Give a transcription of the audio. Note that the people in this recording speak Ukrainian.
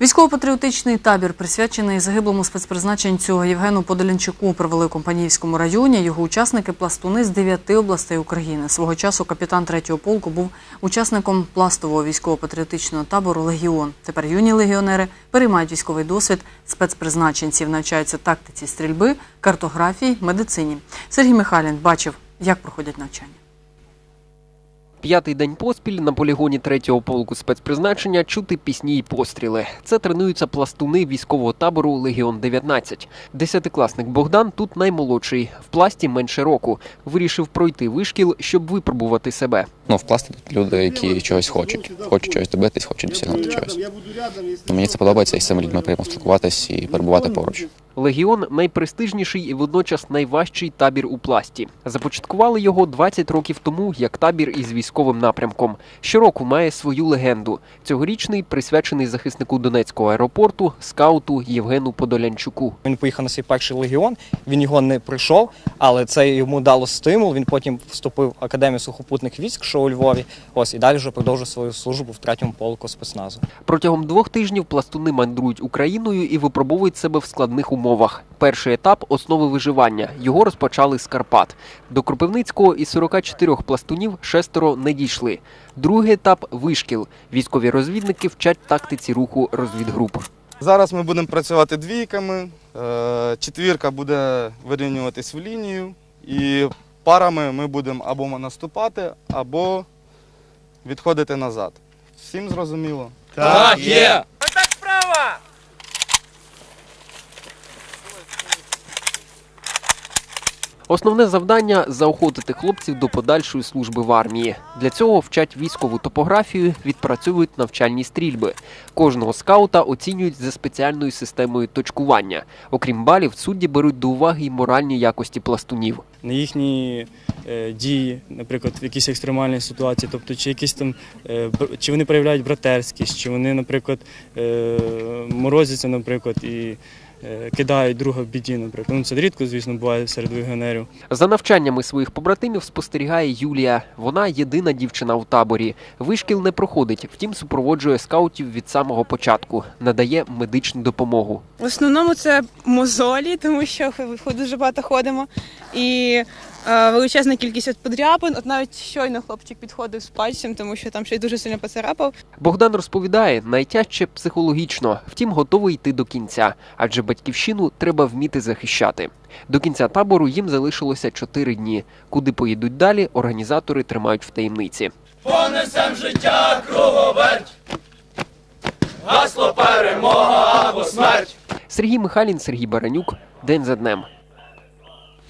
Військово-патріотичний табір, присвячений загиблому спецпризначенцю Євгену Подолянчуку, провели у Компанійському районі. Його учасники пластуни з дев'яти областей України. Свого часу капітан третього полку був учасником пластового військово-патріотичного табору Легіон. Тепер юні легіонери переймають військовий досвід спецпризначенців, навчаються тактиці стрільби, картографії, медицині. Сергій Михайлін бачив, як проходять навчання. П'ятий день поспіль на полігоні третього полку спецпризначення чути пісні й постріли. Це тренуються пластуни військового табору Легіон 19 Десятикласник Богдан тут наймолодший, в пласті менше року. Вирішив пройти вишкіл, щоб випробувати себе. Ну, в пласті тут люди, які чогось хочуть, хочуть чогось добитись, хочуть досягнути чогось. Ну, мені це подобається і з цими людьми приємно спілкуватись і перебувати поруч. Легіон найпрестижніший і водночас найважчий табір у пласті. Започаткували його 20 років тому як табір із військовим напрямком. Щороку має свою легенду. Цьогорічний присвячений захиснику Донецького аеропорту скауту Євгену Подолянчуку. Він поїхав на свій перший легіон. Він його не пройшов, але це йому дало стимул. Він потім вступив в академію сухопутних військ, що у Львові. Ось і далі вже продовжив свою службу в третьому полку спецназу. Протягом двох тижнів пластуни мандрують Україною і випробовують себе в складних умовах. Перший етап основи виживання. Його розпочали з Карпат. До Кропивницького із 44 пластунів шестеро не дійшли. Другий етап вишкіл. Військові розвідники вчать тактиці руху розвідгруп. Зараз ми будемо працювати двійками, е, четвірка буде вирівнюватись в лінію, і парами ми будемо або наступати, або відходити назад. Всім зрозуміло? Так, є! Основне завдання заохотити хлопців до подальшої служби в армії. Для цього вчать військову топографію, відпрацьовують навчальні стрільби. Кожного скаута оцінюють за спеціальною системою точкування. Окрім балів, судді беруть до уваги й моральні якості пластунів. на їхні е, дії, наприклад, в якійсь екстремальній ситуації, тобто чи якісь там е, чи вони проявляють братерськість, чи вони, наприклад, е, морозяться, наприклад, і кидають друга в біді, наприклад. Ну це рідко, звісно, буває серед легіонерів. За навчаннями своїх побратимів спостерігає Юлія. Вона єдина дівчина у таборі. Вишкіл не проходить, втім супроводжує скаутів від самого початку, надає медичну допомогу. В основному це мозолі, тому що дуже багато ходимо. І е, величезна кількість подряпин. От навіть щойно хлопчик підходив з пальцем, тому що там щось дуже сильно поцарапав. Богдан розповідає, найтяжче психологічно, втім готовий йти до кінця, адже батьківщину треба вміти захищати. До кінця табору їм залишилося чотири дні. Куди поїдуть далі, організатори тримають в таємниці. Понесем життя круговерть. Гасло перемога або смерть. Сергій Михайлін, Сергій Баранюк. День за днем.